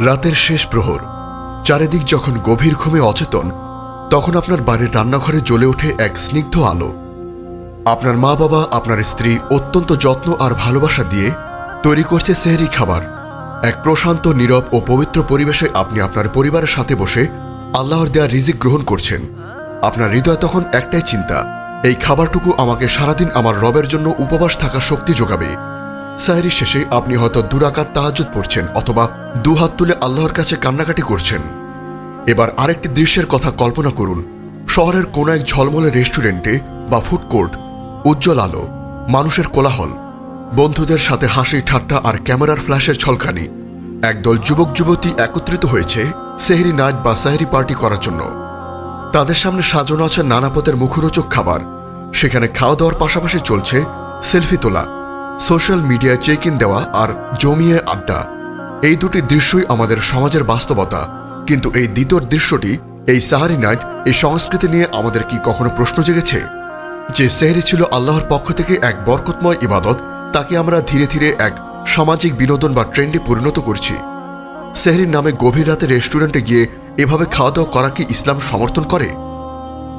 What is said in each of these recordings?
রাতের শেষ প্রহর। চারিদিক যখন গভীর ঘুমে অচেতন, তখন আপনার বাড়ির রান্নাঘরে জ্বলে ওঠে এক স্নিগ্ধ আলো। আপনার মা বাবা, আপনার স্ত্রী অত্যন্ত যত্ন আর ভালোবাসা দিয়ে তৈরি করছে সেহরি খাবার। এক প্রশান্ত, নীরব ও পবিত্র পরিবেশে আপনি আপনার পরিবারের সাথে বসে আল্লাহর দেয়া রিজিক গ্রহণ করছেন। আপনার হৃদয় তখন একটাই চিন্তা, এই খাবারটুকু আমাকে সারাদিন আমার রবের জন্য উপবাস থাকার শক্তি যোগাবে। সাহেরি শেষে আপনি হয়তো দুরাকাত তাহাজুদ পড়ছেন অথবা দুহাত তুলে আল্লাহর কাছে কান্নাকাটি করছেন। এবার আরেকটি দৃশ্যের কথা কল্পনা করুন। শহরের কোনো এক ঝলমলে রেস্টুরেন্টে বা ফুড কোর্ট, উজ্জ্বল আলো, মানুষের কোলাহল, বন্ধুদের সাথে হাসি, ঠাট্টা আর ক্যামেরার ফ্ল্যাশের ছলকানি একদল যুবক, যুবতী একত্রিত হয়েছে সেহরি নাইট বা সেহরি পার্টি করার জন্য। তাদের সামনে সাজানো আছে নানা পথের মুখরোচক খাবার। সেখানে খাওয়া দাওয়ার পাশাপাশি চলছে সেলফি তোলা। সোশ্যাল মিডিয়ায় চেক ইন দেওয়া আর জমিয়ে আড্ডা। এই দুটি দৃশ্যই আমাদের সমাজের বাস্তবতা। কিন্তু এই দ্বিতীয় দৃশ্যটি, এই সাহারি নাইট, এই সংস্কৃতি নিয়ে আমাদের কি কখনো প্রশ্ন জেগেছে? যে সেহরি ছিল আল্লাহর পক্ষ থেকে এক বরকতময় ইবাদত, তাকে আমরা ধীরে ধীরে এক সামাজিক বিনোদন বা ট্রেন্ডে পরিণত করছি। সেহরির নামে গভীর রাতে রেস্টুরেন্টে গিয়ে এভাবে খাওয়া দাওয়া করা কি ইসলাম সমর্থন করে?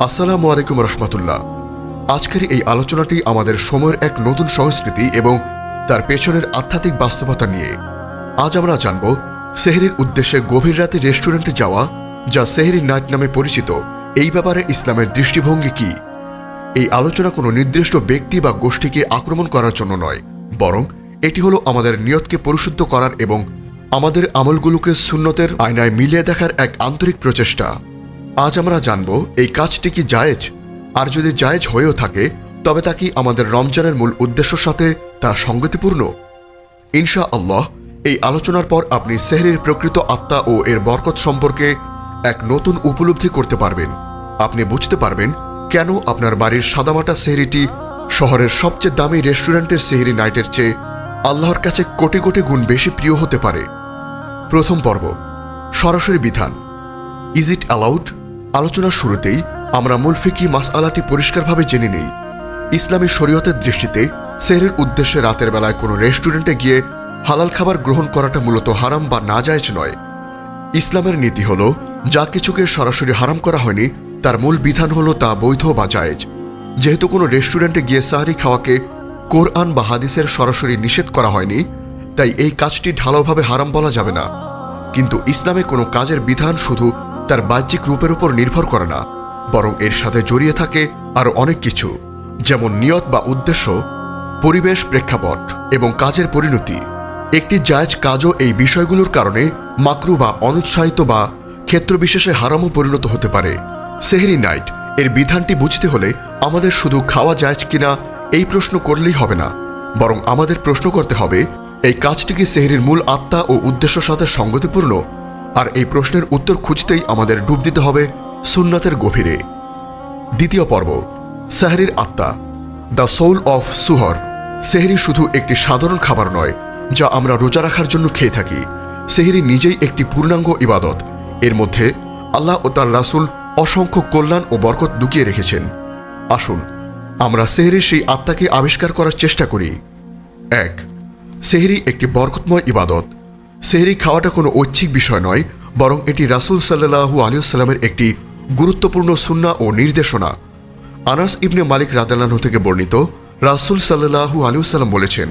আসসালামু আলাইকুম রহমতুল্লাহ। আজকের এই আলোচনাটি আমাদের সময়ের এক নতুন সংস্কৃতি এবং তার পেছনের আধ্যাত্মিক বাস্তবতা নিয়ে। আজ আমরা জানব সেহরির উদ্দেশ্যে গভীর রাতে রেস্টুরেন্টে যাওয়া, যা সেহরি নাইট নামে পরিচিত, এই ব্যাপারে ইসলামের দৃষ্টিভঙ্গি কি? এই আলোচনা কোনো নির্দিষ্ট ব্যক্তি বা গোষ্ঠীকে আক্রমণ করার জন্য নয়, বরং এটি হলো আমাদের নিয়তকে পরিশুদ্ধ করার এবং আমাদের আমলগুলোকে শূন্যতের আয়নায় মিলিয়ে দেখার এক আন্তরিক প্রচেষ্টা। আজ আমরা জানব এই কাজটি কি জায়েজ? আর যদি জায়েজ হয়েও থাকে, তবে তা কি আমাদের রমজানের মূল উদ্দেশ্যর সাথে তা সঙ্গতিপূর্ণ? ইনশা আল্লাহ এই আলোচনার পর আপনি সেহরির প্রকৃত আত্মা ও এর বরকত সম্পর্কে এক নতুন উপলব্ধি করতে পারবেন। আপনি বুঝতে পারবেন কেন আপনার বাড়ির সাদামাটা সেহরিটি শহরের সবচেয়ে দামি রেস্টুরেন্টের সেহরি নাইটের চেয়ে আল্লাহর কাছে কোটি কোটি গুণ বেশি প্রিয় হতে পারে। প্রথম পর্ব, সরাসরি বিধান। ইজ ইট অ্যালাউড আলোচনার শুরুতেই আমরা মূল ফিকি মাসআলাটি পরিষ্কারভাবে জেনে নেই। ইসলামী শরীয়তের দৃষ্টিতে সেহরের উদ্দেশ্যে রাতের বেলায় কোনো রেস্টুরেন্টে গিয়ে হালাল খাবার গ্রহণ করাটা মূলত হারাম বা নাজায়েজ নয়। ইসলামের নীতি হল, যা কিছুকে সরাসরি হারাম করা হয়নি, তার মূল বিধান হলো তা বৈধ বা জায়েজ। যেহেতু কোনো রেস্টুরেন্টে গিয়ে সাহারি খাওয়াকে কোরআন বা হাদিসের সরাসরি নিষেধ করা হয়নি, তাই এই কাজটি ঢালাওভাবে হারাম বলা যাবে না। কিন্তু ইসলামে কোনো কাজের বিধান শুধু তার বাহ্যিক রূপের উপর নির্ভর করে না। বরং এর সাথে জড়িয়ে থাকে আরও অনেক কিছু, যেমন নিয়ত বা উদ্দেশ্য, পরিবেশ প্রেক্ষাপট এবং কাজের পরিণতি। একটি জায়জ কাজও এই বিষয়গুলোর কারণে মাকরু বা অনুৎসাহিত বা ক্ষেত্রবিশেষে হারামও পরিণত হতে পারে। সেহেরি নাইট, এর বিধানটি বুঝতে হলে আমাদের শুধু খাওয়া যায় কিনা এই প্রশ্ন করলেই হবে না, বরং আমাদের প্রশ্ন করতে হবে, এই কাজটি কি সেহরির মূল আত্মা ও উদ্দেশ্যের সাথে সঙ্গতিপূর্ণ? আর এই প্রশ্নের উত্তর খুঁজতেই আমাদের ডুব দিতে হবে। সুন্নাতের গভীরে। দ্বিতীয় পর্ব, সাহরির আত্মা, দ্য সোল অফ সুহর। সেহরি শুধু একটি সাধারণ খাবার নয়, যা আমরা রোজা রাখার জন্য খেয়ে থাকি। সেহরি নিজেই একটি পূর্ণাঙ্গ ইবাদত। এর মধ্যে আল্লাহ ও তার রাসূল অসংখ্য কল্যাণ ও বরকত লুকিয়ে রেখেছেন। আসুন, আমরা সেহরির সেই আত্মাকে আবিষ্কার করার চেষ্টা করি। এক, সেহরি একটি বরকতময় ইবাদত। সেহরি খাওয়াটা কোনো ঐচ্ছিক বিষয় নয়, বরং এটি রাসূল সাল্লাহু আলিয়াল্লামের একটি গুরুত্বপূর্ণ সুন্না ও নির্দেশনা। আনাস ইবনে মালিক রাদালানহ থেকে বর্ণিত, রাসূল সাল্লাহু আলিউসাল্লাম বলেছেন,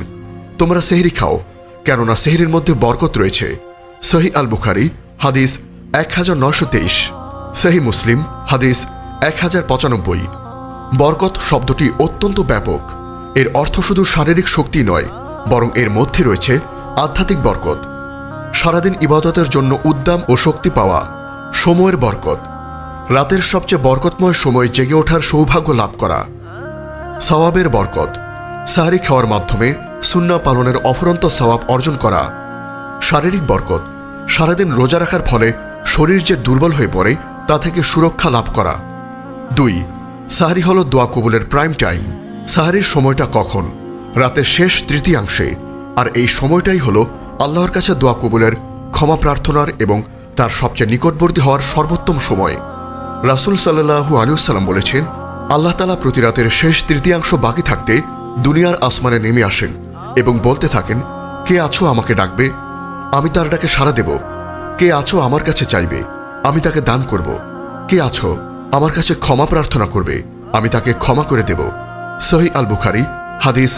তোমরা সেহরি খাও, কেননা সেহরির মধ্যে বরকত রয়েছে। সহি আল বুখারি হাদিস এক হাজার নশো তেইশ। সহি মুসলিম, হাদিস এক হাজার পঁচানব্বই। বরকত শব্দটি অত্যন্ত ব্যাপক। এর অর্থ শুধু শারীরিক শক্তি নয়, বরং এর মধ্যে রয়েছে আধ্যাত্মিক বরকত। সারাদিন ইবাদতের জন্য উদ্দাম ও শক্তি পাওয়া, সময়ের বরকত। রাতের সবচেয়ে বরকতময় সময় জেগে ওঠার সৌভাগ্য লাভ করা। সওয়াবের বরকত, সাহারি খাওয়ার মাধ্যমে সুন্না পালনের অফরন্ত সওয়াব অর্জন করা। শারীরিক বরকত, সারাদিন রোজা রাখার ফলে শরীর যে দুর্বল হয়ে পড়ে তা থেকে সুরক্ষা লাভ করা। দুই, সাহারি হল দোয়া কবুলের প্রাইম টাইম সাহারির সময়টা কখন? রাতের শেষ তৃতীয়াংশে। আর এই সময়টাই হলো আল্লাহর কাছে দোয়া কবুলের ক্ষমা প্রার্থনার এবং তার সবচেয়ে নিকটবর্তী হওয়ার সর্বোত্তম সময়। রাসুল সাল্লাহু আলিউসাল্লাম বলেছেন, আল্লাহ তালা প্রতি রাতের শেষ তৃতীয়াংশ বাকি থাকতে দুনিয়ার আসমানে নেমে আসেন এবং বলতে থাকেন, কে আছো আমাকে ডাকবে? আমি তার ডাকে সাড়া দেব। কে আছো আমার কাছে চাইবে? আমি তাকে দান করব। কে আছো আমার কাছে ক্ষমা প্রার্থনা করবে? আমি তাকে ক্ষমা করে দেব। সহি আল বুখারি হাদিস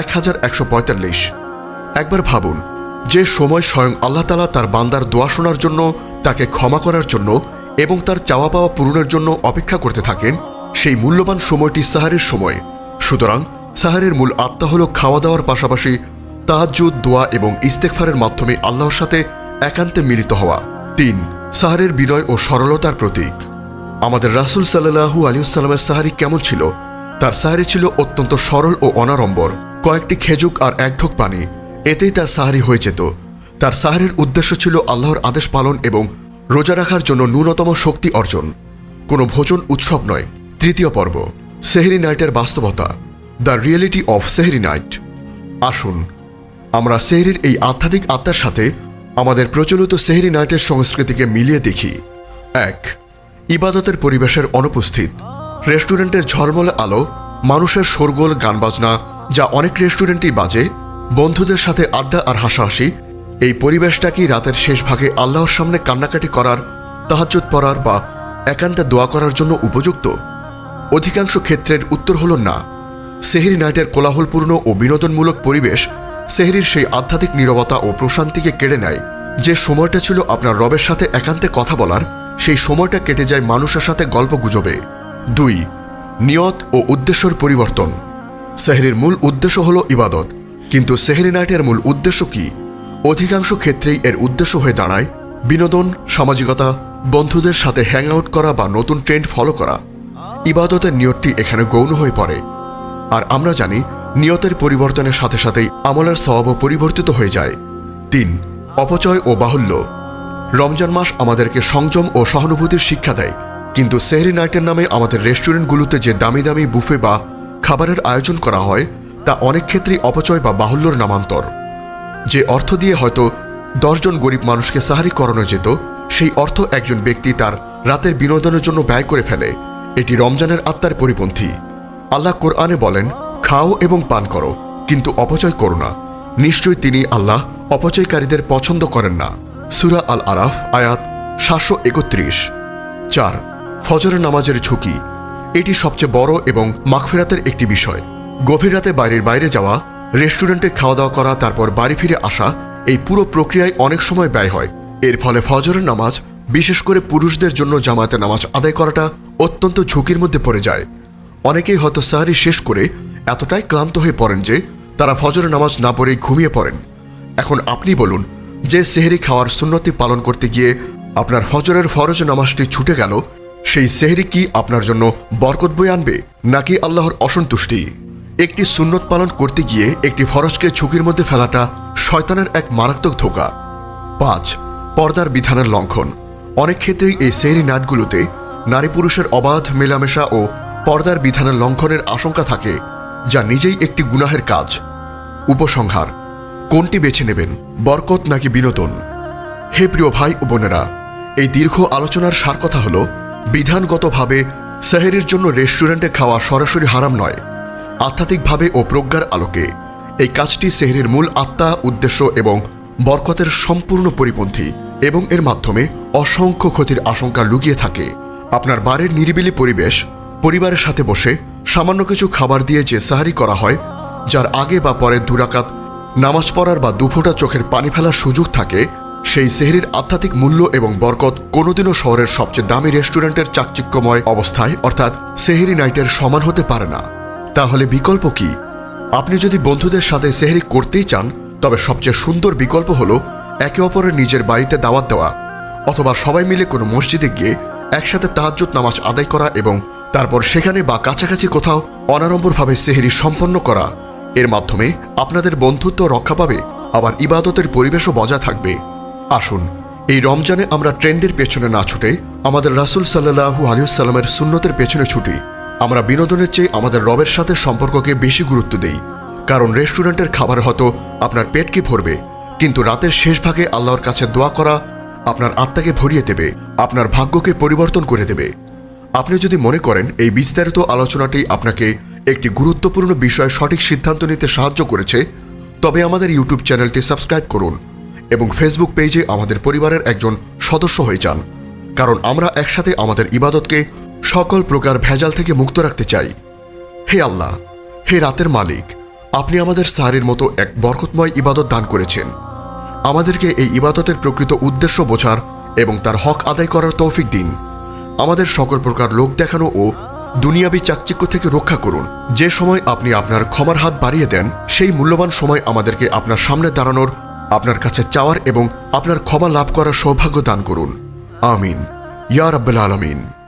এক হাজার একশো পঁয়তাল্লিশ। একবার ভাবুন, যে সময় স্বয়ং আল্লাহ তালা তার বান্দার দোয়া শোনার জন্য তাকে ক্ষমা করার জন্য এবং তার চাওয়া পাওয়া পূরণের জন্য অপেক্ষা করতে থাকেন, সেই মূল্যবান সময়টি সাহারের সময়। সুতরাং, সাহারের মূল আত্মা হল খাওয়া দাওয়ার পাশাপাশি তাহাজ্জুদ, দোয়া এবং ইস্তেকফারের মাধ্যমে আল্লাহর সাথে একান্তে মিলিত হওয়া। তিন, সাহারের বিনয় ও সরলতার প্রতীক। আমাদের রাসুল সাল্লাহু আলিউসাল্লামের সাহারি কেমন ছিল? তার সাহারি ছিল অত্যন্ত সরল ও অনাড়ম্বর, কয়েকটি খেজুক আর এক ঢোক পানি। এতেই তার সাহারি হয়ে যেত। তার সাহারির উদ্দেশ্য ছিল আল্লাহর আদেশ পালন এবং রোজা রাখার জন্য ন্যূনতম শক্তি অর্জন। কোনো ভোজন উৎসব নয়। তৃতীয় পর্ব, সেহরি নাইটের বাস্তবতা, the reality of sehri night. আসুন, আমরা সেহরির এই আধ্যাত্মিক আত্মার সাথে আমাদের প্রচলিত সেহরি নাইটের সংস্কৃতিকে মিলিয়ে দেখি। এক, ইবাদতের পরিবেশের অনুপস্থিত। রেস্টুরেন্টের ঝলমলে আলো, মানুষের শোরগোল গান বাজনা যা অনেক রেস্টুরেন্টেই বাজে, বন্ধুদের সাথে আড্ডা আর হাসাহাসি এই পরিবেশটা কি রাতের শেষ ভাগে আল্লাহর সামনে কান্নাকাটি করার, তাহাজ্জুদ পড়ার বা একান্তে দোয়া করার জন্য উপযুক্ত? অধিকাংশ ক্ষেত্রের উত্তর হল না। সেহরি নাইটের কোলাহলপূর্ণ ও বিনোদনমূলক পরিবেশ সেহরির সেই আধ্যাত্মিক নীরবতা ও প্রশান্তিকে কেড়ে নেয়। যে সময়টা ছিল আপনার রবের সাথে একান্তে কথা বলার, সেই সময়টা কেটে যায় মানুষের সাথে গল্প গুজবে। দুই, নিয়ত ও উদ্দেশ্যের পরিবর্তন। সেহরির মূল উদ্দেশ্য হল ইবাদত। কিন্তু সেহরি নাইটের মূল উদ্দেশ্য কি? অধিকাংশ ক্ষেত্রেই এর উদ্দেশ্য হয়ে দাঁড়ায় বিনোদন, সামাজিকতা, বন্ধুদের সাথে হ্যাং আউট করা বা নতুন ট্রেন্ড ফলো করা। ইবাদতের নিয়তটি এখানে গৌণ হয়ে পড়ে। আর আমরা জানি, নিয়তের পরিবর্তনের সাথে সাথেই আমলের স্বভাবও পরিবর্তিত হয়ে যায়। তিন, অপচয় ও বাহুল্য। রমজান মাস আমাদেরকে সংযম ও সহানুভূতির শিক্ষা দেয়। কিন্তু সেহরি নাইটের নামে আমাদের রেস্টুরেন্টগুলোতে যে দামি দামি বুফে বা খাবারের আয়োজন করা হয়, তা অনেক ক্ষেত্রেই অপচয় বা বাহুল্যর নামান্তর। যে অর্থ দিয়ে হয়তো দশজন গরিব মানুষকে সাহারি করানো যেত, সেই অর্থ একজন ব্যক্তি তার রাতের বিনোদনের জন্য ব্যয় করে ফেলে। এটি রমজানের আত্মার পরিপন্থী। আল্লাহ কোরআনে বলেন, খাও এবং পান করো, কিন্তু অপচয় করো না। নিশ্চয়ই তিনি আল্লাহ অপচয়কারীদের পছন্দ করেন না। সুরা আল আরাফ আয়াত সাতশো একত্রিশ। চার, ফজরের নামাজের ঝুঁকি। এটি সবচেয়ে বড় এবং মাগফিরাতের একটি বিষয়। গভীর রাতে বাইরের বাইরে যাওয়া রেস্টুরেন্টে খাওয়া দাওয়া করা, তারপর বাড়ি ফিরে আসা, এই পুরো প্রক্রিয়ায় অনেক সময় ব্যয় হয়। এর ফলে ফজরের নামাজ, বিশেষ করে পুরুষদের জন্য জামায়াতে নামাজ আদায় করাটা অত্যন্ত ঝুঁকির মধ্যে পড়ে যায়। অনেকেই হয়তো সাহারি শেষ করে এতটাই ক্লান্ত হয়ে পড়েন যে, তারা ফজরের নামাজ না পড়েই ঘুমিয়ে পড়েন। এখন আপনি বলুন, যে সেহরি খাওয়ার সুন্নতি পালন করতে গিয়ে আপনার ফজরের ফরজ নামাজটি ছুটে গেল, সেই সেহরি কি আপনার জন্য বরকত বই আনবে, নাকি আল্লাহর অসন্তুষ্টি? একটি সুন্নত পালন করতে গিয়ে একটি ফরজকে ঝুঁকির মধ্যে ফেলাটা শয়তানের এক মারাত্মক ধোকা। পাঁচ, পর্দার বিধানের লঙ্ঘন। অনেক ক্ষেত্রেই এই সেহরি নাটগুলোতে নারী পুরুষের অবাধ মেলামেশা ও পর্দার বিধানের লঙ্ঘনের আশঙ্কা থাকে, যা নিজেই একটি গুনাহের কাজ। উপসংহার, কোনটি বেছে নেবেন, বরকত নাকি বিনোদন? হে প্রিয় ভাই ও বোনেরা, এই দীর্ঘ আলোচনার সার কথা হল, বিধানগতভাবে সেহেরির জন্য রেস্টুরেন্টে খাওয়া সরাসরি হারাম নয়। আধ্যাত্মিকভাবে ও প্রজ্ঞার আলোকে। এই কাজটি সেহরির মূল আত্মা, উদ্দেশ্য এবং বরকতের সম্পূর্ণ পরিপন্থী এবং এর মাধ্যমে অসংখ্য ক্ষতির আশঙ্কা লুকিয়ে থাকে। আপনার বাড়ির নিরিবিলি পরিবেশ, পরিবারের সাথে বসে সামান্য কিছু খাবার দিয়ে যে সাহারি করা হয়, যার আগে বা পরে দুরাকাত নামাজ পড়ার বা দুফোটা চোখের পানি ফেলার সুযোগ থাকে, সেই সেহরির আধ্যাত্মিক মূল্য এবং বরকত কোনোদিনও শহরের সবচেয়ে দামি রেস্টুরেন্টের চাকচিক্যময় অবস্থায়, অর্থাৎ সেহরি নাইটের সমান হতে পারে না। তাহলে বিকল্প কি? আপনি যদি বন্ধুদের সাথে সেহরি করতেই চান, তবে সবচেয়ে সুন্দর বিকল্প হলো একে অপরের নিজের বাড়িতে দাওয়াত দেওয়া, অথবা সবাই মিলে কোনো মসজিদে গিয়ে একসাথে তাহাজ্জুদ নামাজ আদায় করা এবং তারপর সেখানে বা কাছাকাছি কোথাও অনাড়ম্বরভাবে সেহেরি সম্পন্ন করা। এর মাধ্যমে আপনাদের বন্ধুত্ব রক্ষা পাবে, আবার ইবাদতের পরিবেশও বজায় থাকবে। আসুন, এই রমজানে আমরা ট্রেন্ডের পেছনে না ছুটে আমাদের রাসুল সাল্লাহু আলিয়াল্লামের সুন্নতের পেছনে ছুটি। আমরা বিনোদনের চেয়ে আমাদের রবের সাথে সম্পর্ককে বেশি গুরুত্ব দেই। কারণ রেস্টুরেন্টের খাবার হয়তো আপনার পেটকে ভরবে, কিন্তু রাতের শেষ ভাগে আল্লাহর কাছে দোয়া করা আপনার আত্মাকে ভরিয়ে দেবে, আপনার ভাগ্যকে পরিবর্তন করে দেবে। আপনি যদি মনে করেন এই বিস্তারিত আলোচনাটি আপনাকে একটি গুরুত্বপূর্ণ বিষয়ে সঠিক সিদ্ধান্ত নিতে সাহায্য করেছে, তবে আমাদের ইউটিউব চ্যানেলটি সাবস্ক্রাইব করুন এবং ফেসবুক পেজে আমাদের পরিবারের একজন সদস্য হয়ে যান। কারণ আমরা একসাথে আমাদের ইবাদতকে সকল প্রকার ভেজাল থেকে মুক্ত রাখতে চাই। হে আল্লাহ, হে রাতের মালিক, আপনি আমাদের সাহারির মতো এক বরকতময় ইবাদত দান করেছেন। আমাদেরকে এই ইবাদতের প্রকৃত উদ্দেশ্য বোঝার এবং তার হক আদায় করার তৌফিক দিন। আমাদের সকল প্রকার লোক দেখানো ও দুনিয়াবি চাকচিক্য থেকে রক্ষা করুন। যে সময় আপনি আপনার ক্ষমার হাত বাড়িয়ে দেন, সেই মূল্যবান সময় আমাদেরকে আপনার সামনে দাঁড়ানোর, আপনার কাছে চাওয়ার এবং আপনার ক্ষমা লাভ করার সৌভাগ্য দান করুন। আমিন। ইয়া রাব্বাল আলামিন।